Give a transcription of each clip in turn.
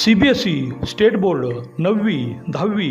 C B S E state board नववी दहावी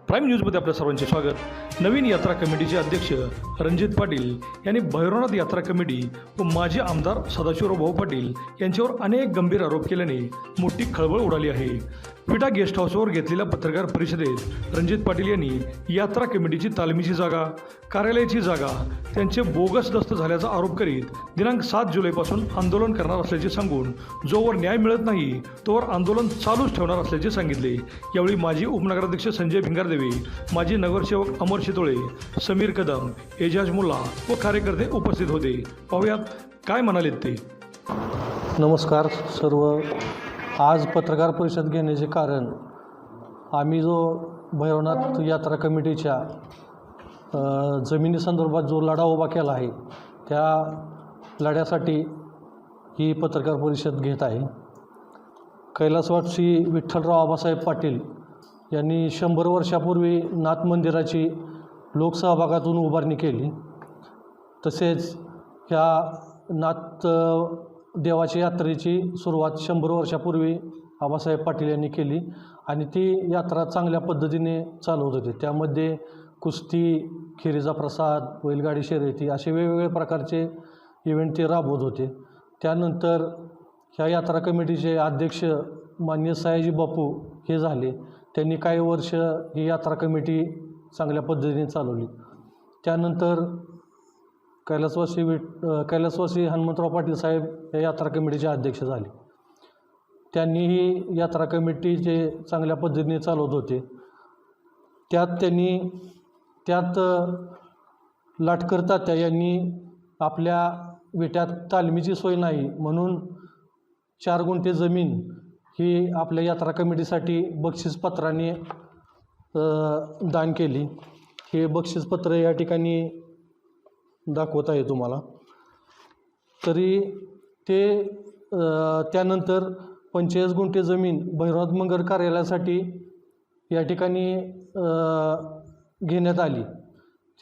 prime न्यूजमध्ये आपल्या सर्वांचे स्वागत. नवीन यात्रा कमिटीचे अध्यक्ष रणजित पाटील यांनी भैरवनाथ यात्रा कमिटी व माजी आमदार सदाशिवराव भाऊ पाटील यांच्यावर अनेक गंभीर आरोप केल्याने मोठी खळबळ उडाली आहे. विटा गेस्ट हाऊसवर घेतलेल्या पत्रकार परिषदेत रणजित पाटील यांनी यात्रा कमिटीची तालमीची जागा कार्यालयाची जागा त्यांचे बोगस दस्त झाल्याचा आरोप करीत दिनांक सात जुलैपासून आंदोलन करणार असल्याचे सांगून जोवर न्याय मिळत नाही तोवर आंदोलन चालूच ठेवणार असल्याचे सांगितले. यावेळी माजी उपनगराध्यक्ष संजय भिंगारदेव माजी नगरसेवक अमर शितोळे समीर कदम एजाज मुल्ला व कार्यकर्ते उपस्थित होते. पाहुयात काय म्हणालेत ते. नमस्कार सर्व. आज पत्रकार परिषद घेण्याचे कारण आम्ही जो भैरवनाथ यात्रा कमिटीच्या जमिनी जमिनीसंदर्भात जो लढा उभा केला आहे त्या लढ्यासाठी ही पत्रकार परिषद घेत आहे. कैलासवाटशी विठ्ठलराव आबासाहेब पाटील यांनी शंभर वर्षापूर्वी नाथ मंदिराची लोकसहभागातून उभारणी केली. तसेच ह्या नाथ देवाच्या यात्रेची सुरुवात शंभर वर्षापूर्वी आबासाहेब पाटील यांनी केली आणि ती यात्रा चांगल्या पद्धतीने चालवत होती त्यामध्ये कुस्ती खिरीचा प्रसाद बैलगाडी शर्यती असे वेगवेगळे प्रकारचे इव्हेंट ते राबवत होते. त्यानंतर ह्या यात्रा कमिटीचे अध्यक्ष मान्य सयाजी बापू हे झाले. त्यांनी काही वर्ष ही यात्रा कमिटी चांगल्या पद्धतीने चालवली. त्यानंतर कैलासवासी विट कैलासवासी हनुमंतराव पाटील साहेब या यात्रा कमिटीचे अध्यक्ष झाले. त्यांनीही यात्रा कमिटीचे चांगल्या पद्धतीने चालवत होते त्यात त्यांनी त्यात लाटकर तात्या यांनी आपल्या विट्यात तालमीची सोय नाही म्हणून चार गुंठे जमीन ही आपल्या यात्रा कमिटीसाठी बक्षीसपत्राने दान केली. हे बक्षीसपत्र या ठिकाणी दाखवत आहे तुम्हाला. तरी ते त्यानंतर पंचेचाळीस गुंठे जमीन भैरवनाथ मंगर कार्यालयासाठी या ठिकाणी घेण्यात आली.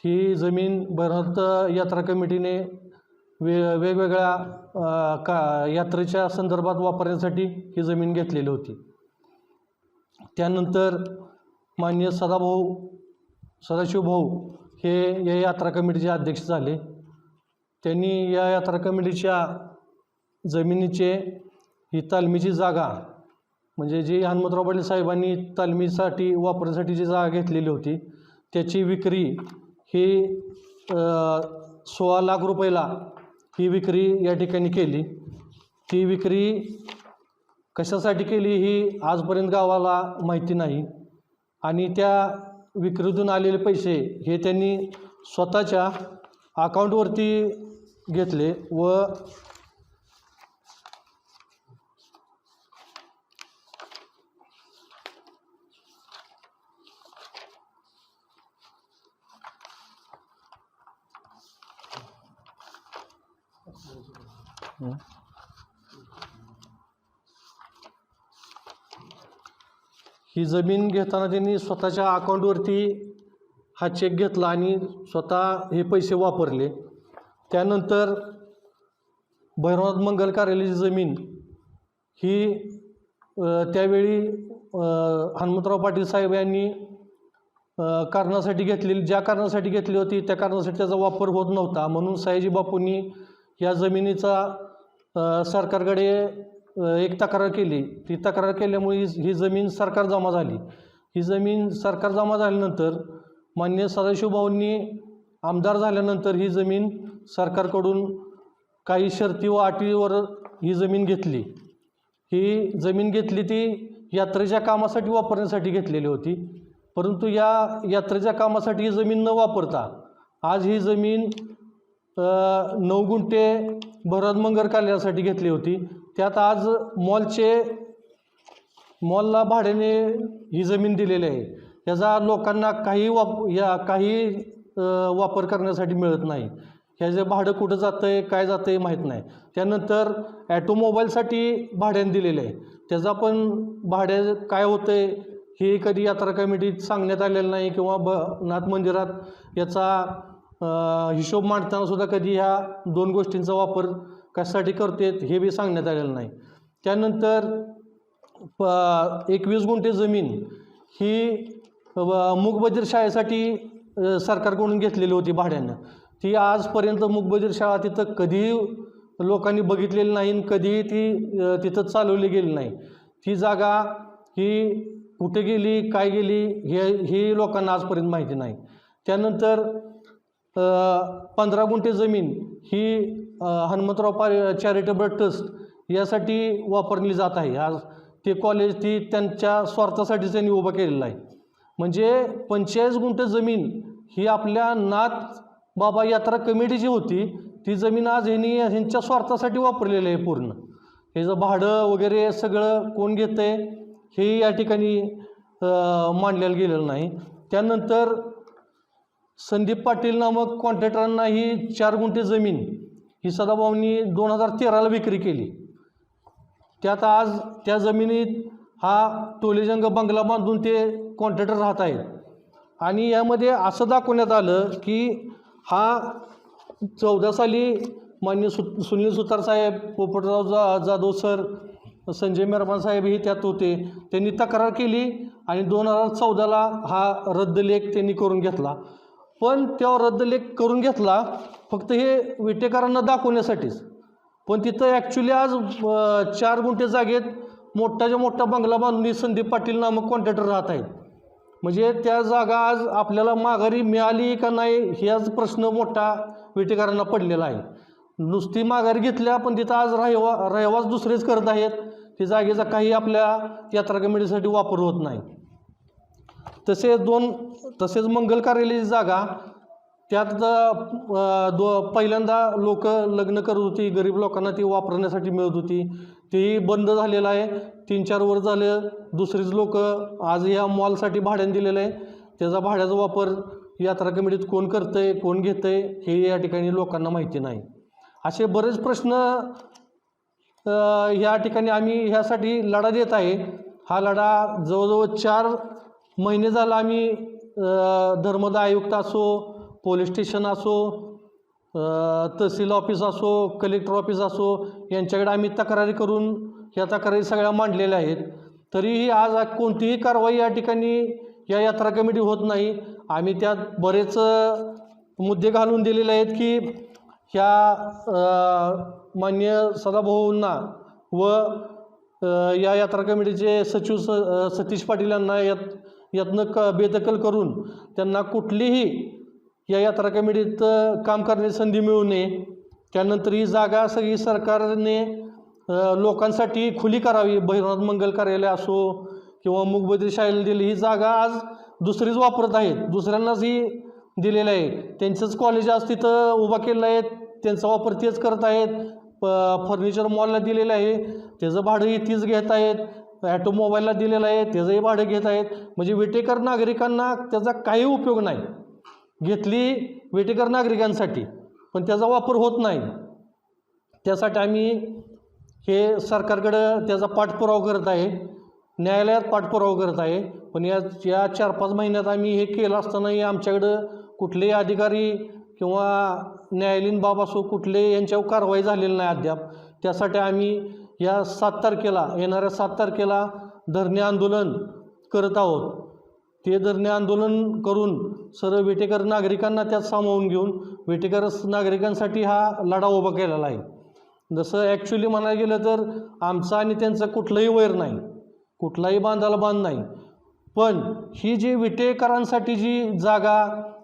ही जमीन भैरवनाथ यात्रा कमिटीने वे वेगवेगळ्या का यात्रेच्या संदर्भात वापरण्यासाठी ही जमीन घेतलेली होती. त्यानंतर मान्य सदाभाऊ सदाशिव भाऊ हे या यात्रा कमिटीचे अध्यक्ष झाले. त्यांनी या यात्रा कमिटीच्या जमिनीचे ही तालमीची जागा म्हणजे जी हनुमंतराव पाटील साहेबांनी तालमीसाठी वापरण्यासाठी जी जागा घेतलेली होती त्याची विक्री ही सोळा लाख रुपयाला ही विक्री या ठिकाणी केली. ती विक्री कशासाठी केली ही आजपर्यंत गावाला माहिती नाही. आणि त्या विक्रीतून आलेले पैसे हे त्यांनी स्वतःच्या अकाउंटवरती घेतले व ही जमीन घेताना त्यांनी स्वतःच्या अकाउंटवरती हा चेक घेतला आणि स्वतः हे पैसे वापरले. त्यानंतर भैरवनाथ मंगल कार्यालयाची जमीन ही त्यावेळी हनुमंतराव पाटील साहेब यांनी कारणासाठी घेतलेली ज्या कारणासाठी घेतली होती त्या कारणासाठी त्याचा वापर होत नव्हता. म्हणून सयाजी बापूंनी या जमिनीचा सरकारकडे एक तक्रार केली. ती तक्रार केल्यामुळे ही ही जमीन सरकार जमा झाली. ही जमीन सरकार जमा झाल्यानंतर मान्य सदाशिवभाऊंनी आमदार झाल्यानंतर ही जमीन सरकारकडून काही शर्ती व अटीवर ही जमीन घेतली. ही जमीन घेतली ती यात्रेच्या कामासाठी वापरण्यासाठी घेतलेली होती. परंतु या यात्रेच्या कामासाठी ही जमीन न वापरता आज ही जमीन नऊ गुंठे भरत मंगर कार्यासाठी घेतली होती. त्यात आज मॉलचे मॉलला भाड्याने ही जमीन दिलेली आहे. याचा लोकांना काही वाप या काही वापर करण्यासाठी मिळत नाही. ह्याचं भाडं कुठं जातं आहे काय जातं आहे माहीत नाही. त्यानंतर ॲटोमोबाईलसाठी भाड्याने दिलेलं आहे. त्याचा पण भाड्या काय होतं आहे हे कधी यात्रा कमिटीत सांगण्यात आलेलं नाही किंवा ब नाथ मंदिरात याचा हिशोब मांडताना सुद्धा कधी ह्या दोन गोष्टींचा वापर कशासाठी करतेत हे बी सांगण्यात आलेलं नाही. त्यानंतर प एकवीस गुंठे जमीन ही व- शाळेसाठी सरकारकडून घेतलेली होती भाड्यानं. ती आजपर्यंत मूकबधीर शाळा तिथं कधीही लोकांनी बघितलेली नाही आणि कधीही ती तिथं चालवली गेली नाही. ती जागा ही कुठे गेली काय गेली हे ही लोकांना आजपर्यंत माहिती नाही. त्यानंतर पंधरा गुंठे जमीन ही हनुमंतराव पा चॅरिटेबल ट्रस्ट यासाठी वापरली जात आहे. आज ते कॉलेज ती त्यांच्या स्वार्थासाठी त्यांनी उभं केलेलं आहे. म्हणजे पंचेचाळीस गुंठे जमीन ही आपल्या नाथ बाबा यात्रा कमिटी जी होती ती जमीन आज ह्यांनी ह्यांच्या स्वार्थासाठी वापरलेली आहे पूर्ण. ह्याचं भाडं वगैरे सगळं कोण घेतं आहे हे या ठिकाणी मांडलेलं गेलेलं नाही. त्यानंतर संदीप पाटील नामक कॉन्ट्रॅक्टरांना ही चार गुंठे जमीन ही सदाभाऊंनी दोन हजार तेराला विक्री केली. त्यात आज त्या जमिनीत हा टोलेजंग बंगला बांधून ते कॉन्ट्रॅक्टर राहत आहेत. आणि यामध्ये असं दाखवण्यात आलं की हा चौदा साली मान्य सु सुनील सुतार साहेब पोपटराव जा जाधव सर संजय मेरमान साहेब हे त्यात होते. त्यांनी तक्रार केली आणि दोन हजार चौदाला हा रद्द लेख त्यांनी करून घेतला. पण तेव्हा रद्दलेख करून घेतला फक्त हे विटेकरांना दाखवण्यासाठीच. पण तिथं ॲक्च्युली आज चार गुंठे जागेत मोठाच्या मोठा बंगला बांधून संदीप पाटील नामक कॉन्ट्रॅक्टर राहत आहेत. म्हणजे त्या जागा आज आपल्याला माघारी मिळाली का नाही ह्याच प्रश्न मोठा विटेकरांना पडलेला आहे. नुसती माघारी घेतल्या पण तिथं आज रहिवा रहिवास दुसरेच करत आहेत. ती जागेचा काही आपल्या यात्रा कमिटीसाठी वापर होत नाही. तसेच दोन तसेच मंगल कार्यालयाची जागा. त्यात दो पहिल्यांदा लोक लग्न करत होती गरीब लोकांना ती वापरण्यासाठी मिळत होती. तेही बंद झालेलं आहे. तीन चार वर झालं दुसरीच लोक आज ह्या मॉलसाठी भाड्याने दिलेलं आहे. त्याचा भाड्याचा वापर यात्रा कमिटीत कोण करतं आहे कोण घेतं आहे हे या ठिकाणी लोकांना माहिती नाही. असे बरेच प्रश्न ह्या ठिकाणी आम्ही ह्यासाठी लढा देत आहे. हा लढा जवळजवळ चार महिने झाला आम्ही धर्मदा आयुक्त असो पोलीस स्टेशन असो तहसील ऑफिस असो कलेक्टर ऑफिस असो यांच्याकडे आम्ही तक्रारी करून या तक्रारी सगळ्या मांडलेल्या आहेत. तरीही आज कोणतीही कारवाई या ठिकाणी या यात्रा कमिटी होत नाही. आम्ही त्यात बरेच मुद्दे घालून दिलेले आहेत की ह्या मान्य सदाभाऊंना व या यात्रा कमिटीचे सचिव स सतीश पाटील यांना यात यातनं क बेदखल करून त्यांना कुठलीही या यात्रा कमिटीत काम करण्याची संधी मिळू नये. त्यानंतर ही जागा सगळी सरकारने लोकांसाठी खुली करावी. भैरवनाथ मंगल कार्यालय असो किंवा मुगबद्री शाळेला दिली ही जागा आज दुसरीच वापरत आहेत. दुसऱ्यांनाच ही दिलेलं आहे त्यांचंच कॉलेज आज तिथं उभा केलेलं आहे त्यांचा वापर तेच करत आहेत. प फर्निचर मॉलला दिलेलं आहे. त्याचं भाडंही तीच घेत आहेत. ॲटोमोबाईलला दिलेलं आहे त्याचंही भाडं घेत आहेत. म्हणजे विटेकर नागरिकांना त्याचा काही उपयोग नाही. घेतली विटेकर नागरिकांसाठी पण त्याचा वापर होत नाही. त्यासाठी आम्ही हे सरकारकडं त्याचा पाठपुरावा करत आहे. न्यायालयात पाठपुरावा करत आहे. पण या या चार पाच महिन्यात आम्ही हे केलं असतानाही आमच्याकडं कुठलेही अधिकारी किंवा न्यायालयीन बाब असो कुठले यांच्यावर कारवाई झालेली नाही अद्याप. त्यासाठी आम्ही या सात तारखेला येणाऱ्या सात तारखेला धरणे आंदोलन करत आहोत. ते धरणे आंदोलन करून सर्व वेटेकर नागरिकांना त्यात सामावून घेऊन वेटेकर नागरिकांसाठी हा लढा उभा केलेला आहे. जसं ॲक्च्युली म्हणायला गेलं तर आमचं आणि त्यांचं कुठलंही वैर नाही कुठलाही बांधाला बांध नाही. पण ही जी विटेकरांसाठी जी जागा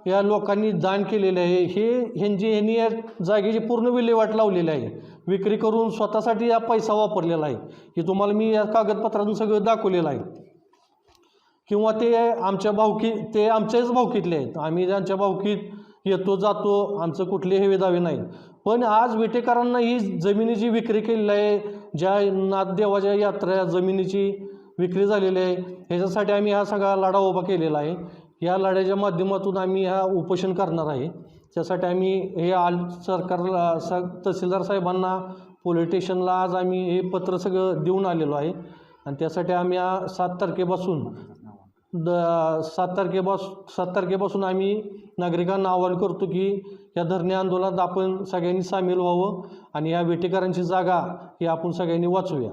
या लोकांनी दान केलेली आहे. हे ह्यांची ह्यांनी या जागेची पूर्ण विल्हेवाट लावलेली आहे. विक्री करून स्वतःसाठी हा पैसा वापरलेला आहे. हे तुम्हाला मी या कागदपत्रातून सगळं दाखवलेलं आहे. किंवा ते आमच्या भावकी ते आमच्याच भावकीतले आहेत. आम्ही त्यांच्या भावकीत येतो जातो आमचं कुठले हेवे दावे नाही पण आज विटेकरांना ही जमिनीची विक्री केलेली आहे ज्या नाथदेवाच्या यात्रा जमिनीची विक्री झालेली आहे ह्याच्यासाठी आम्ही हा सगळा लढा उभा केलेला आहे. या लढ्याच्या माध्यमातून आम्ही ह्या उपोषण करणार आहे. त्यासाठी आम्ही हे आल सरकारला स तहसीलदार साहेबांना पोलीस स्टेशनला आज आम्ही हे पत्र सगळं देऊन आलेलो आहे. आणि त्यासाठी आम्ही हा सात तारखेपासून द सात तारखेपास सात तारखेपासून आम्ही नागरिकांना आवाहन करतो की या धरणे आंदोलनात आपण सगळ्यांनी सामील व्हावं आणि या वेटेकरांची जागा ही आपण सगळ्यांनी वाचूया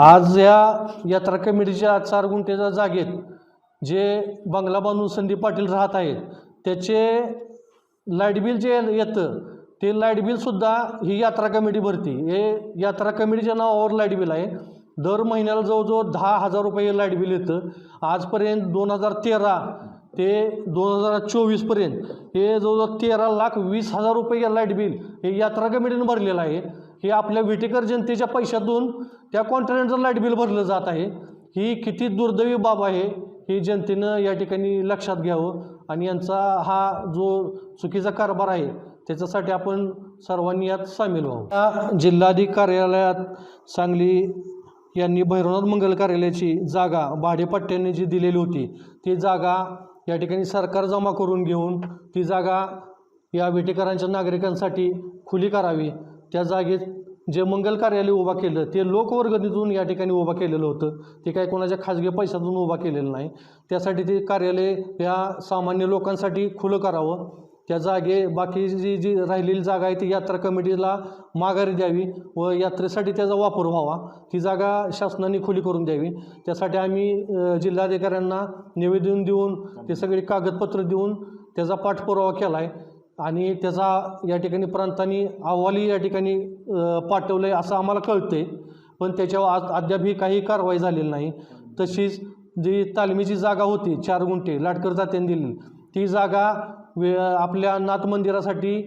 आज या यात्रा कमिटीच्या चार गुंठेच्या जागेत जे बंगला बांधून संदीप पाटील राहत आहेत त्याचे लाइट बिल जे येतं ते लाइट बिलसुद्धा ही यात्रा कमिटी भरती. हे यात्रा कमिटीच्या नावावर लाइट बिल आहे. दर महिन्याला जवळजवळ दहा हजार रुपये लाइट बिल येतं. आजपर्यंत दोन हजार तेरा ते दोन हजार चोवीसपर्यंत हे जवळजवळ तेरा लाख वीस हजार रुपये लाइट बिल हे यात्रा कमिटीनं भरलेलं आहे. हे आपल्या विटेकर जनतेच्या पैशातून त्या कॉन्ट्रॅक्टचं लाइट बिल भरलं जात आहे. ही किती दुर्दैवी बाब आहे ही जनतेनं या ठिकाणी लक्षात घ्यावं आणि यांचा हा जो चुकीचा कारभार आहे त्याच्यासाठी आपण सर्वांनी यात सामील व्हावं. जिल्हाधिक जिल्हाधिकारी कार्यालयात सांगली यांनी भैरवनाथ मंगल कार्यालयाची जागा भाडेपट्ट्याने जी दिलेली होती ती जागा या ठिकाणी सरकार जमा करून घेऊन ती जागा या वेटेकरांच्या नागरिकांसाठी खुली करावी. त्या जागेत जे मंगल कार्यालय उभा केलं ते लोकवर्गणीतून या ठिकाणी उभा केलेलं होतं. ते काय कोणाच्या खाजगी पैशातून उभा केलेलं नाही. त्यासाठी ते कार्यालय या सामान्य लोकांसाठी खुलं करावं. त्या जागे बाकी जी जी राहिलेली जागा आहे ती यात्रा कमिटीला माघारी द्यावी व यात्रेसाठी त्याचा वापर व्हावा. ती जागा शासनाने खुली करून द्यावी. त्यासाठी आम्ही जिल्हाधिकाऱ्यांना निवेदन देऊन ते सगळी कागदपत्र देऊन त्याचा पाठपुरावा केला आहे आणि त्याचा या ठिकाणी प्रांतांनी अहवालही या ठिकाणी पाठवलं आहे असं आम्हाला कळतं आहे पण त्याच्यावर आज अद्यापही काही कारवाई झालेली नाही. तशीच जी तालमीची जागा होती चार गुंठे लाटकर जात्याने दिली ती जागा वे आपल्या नाथ मंदिरासाठी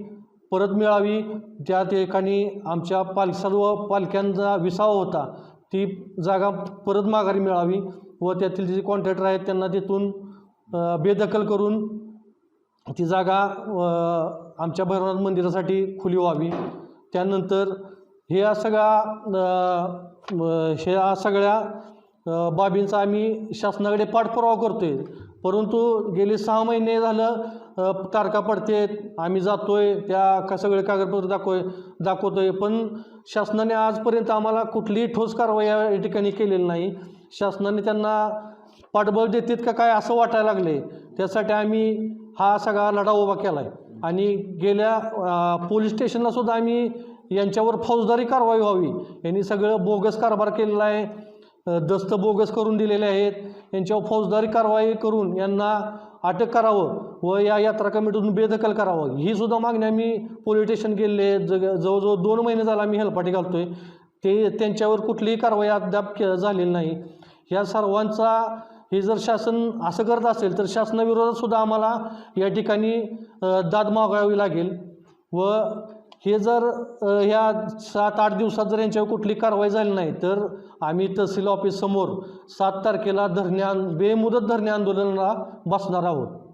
परत मिळावी. त्या ठिकाणी आमच्या पाल सर्व पालख्यांचा विसावा होता ती जागा परत माघारी मिळावी व त्यातील जे कॉन्ट्रॅक्टर आहेत त्यांना तिथून बेदखल करून ती जागा आमच्या भैरवनाथ मंदिरासाठी खुली व्हावी. त्यानंतर ह्या सगळ्या ह्या सगळ्या बाबींचा आम्ही शासनाकडे पाठपुरावा करतो आहे परंतु गेले सहा महिने झालं तारखा पडते आम्ही जातो आहे त्या का सगळे कागदपत्र दाखवय दाखवतो आहे पण शासनाने आजपर्यंत आम्हाला कुठलीही ठोस कारवाई या ठिकाणी केलेली नाही. शासनाने त्यांना पाठबळ देतात का काय असं वाटायला लागले त्यासाठी आम्ही हा सगळा लढा उभा केला आहे आणि गेल्या पोलीस स्टेशनला सुद्धा आम्ही यांच्यावर फौजदारी कारवाई व्हावी. यांनी सगळं बोगस कारभार केलेला आहे. दस्त बोगस करून दिलेले आहेत. यांच्यावर फौजदारी कारवाई करून यांना अटक करावं व या यात्रा कमिटीतून बेदखल करावं. ही सुद्धा मागणी आम्ही पोलीस स्टेशन गेलेले आहेत. जग जवळजवळ दोन महिने झाला आम्ही हेलपाटी घालतो आहे ते त्यांच्यावर कुठलीही कारवाई अद्याप के झालेली नाही. या सर्वांचा हे जर शासन असं करत असेल तर शासनाविरोधात सुद्धा आम्हाला या ठिकाणी दाद मागावी लागेल. व हे जर ह्या सात आठ दिवसात जर यांच्यावर कुठली कारवाई झाली नाही तर आम्ही तहसील ऑफिससमोर सात तारखेला धरणे बेमुदत धरणे आंदोलनाला बसणार आहोत.